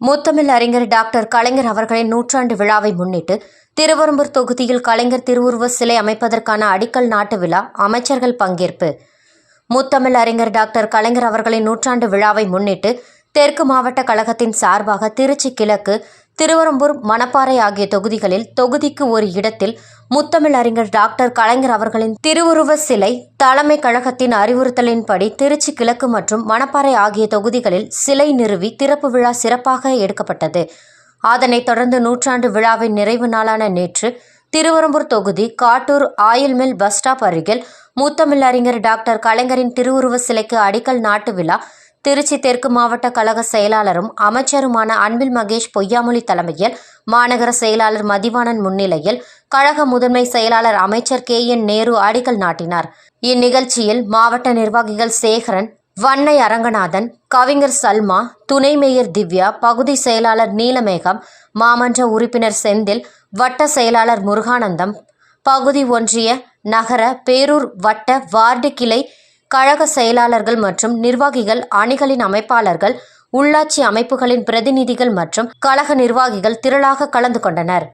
முத்தமிழ் அறிஞர் டாக்டர் கலைஞர் அவர்களின் நூற்றாண்டு விழாவை முன்னிட்டு திருவெரும்பூர் தொகுதியில் கலைஞர் திருவுருவ சிலை அமைப்பதற்கான அடிக்கல் நாட்டு விழா அமைச்சர்கள் பங்கேற்பு. முத்தமிழ் அறிஞர் டாக்டர் கலைஞர் அவர்களின் நூற்றாண்டு விழாவை முன்னிட்டு தெற்கு மாவட்ட கழகத்தின் சார்பாக திருச்சி கிழக்கு திருவரம்பூர் மணப்பாறை ஆகிய தொகுதிகளில் தொகுதிக்கு ஒரு இடத்தில் முத்தமிழ் அறிஞர் டாக்டர் கலைஞர் அவர்களின் திருவுருவ சிலை தலைமை கழகத்தின் அறிவுறுத்தலின்படி திருச்சி கிழக்கு மற்றும் மணப்பாறை ஆகிய தொகுதிகளில் சிலை நிறுவி திறப்பு விழா சிறப்பாக எடுக்கப்பட்டது. அதனைத் தொடர்ந்து நூற்றாண்டு விழாவின் நிறைவு நாளான நேற்று திருவரம்பூர் தொகுதி காட்டூர் ஆயில்மில் பஸ் ஸ்டாப் அருகில் முத்தமிழ் அறிஞர் டாக்டர் கலைஞரின் திருவுருவ சிலைக்கு அடிக்கல் நாட்டு விழா திருச்சி தெற்கு மாவட்ட கழக செயலாளரும் அமைச்சருமான அன்பில் மகேஷ் பொய்யாமொழி தலைமையில் மாநகர செயலாளர் மதிவாணன் முன்னிலையில் கழக முதன்மை செயலாளர் அமைச்சர் கே என் நேரு அடிக்கல் நாட்டினார். இந்நிகழ்ச்சியில் மாவட்ட நிர்வாகிகள் சேகரன் வன்னை அரங்கநாதன் கவிஞர் சல்மா துணை மேயர் திவ்யா பகுதி செயலாளர் நீலமேகம் மாமன்ற உறுப்பினர் செந்தில் வட்ட செயலாளர் முருகானந்தம் பகுதி ஒன்றிய நகர பேரூர் வட்ட வார்டு கிளை கழக செயலாளர்கள் மற்றும் நிர்வாகிகள் அணிகளின் அமைப்பாளர்கள் உள்ளாட்சி அமைப்புகளின் பிரதிநிதிகள் மற்றும் கழக நிர்வாகிகள் திரளாக கலந்து கொண்டனர்.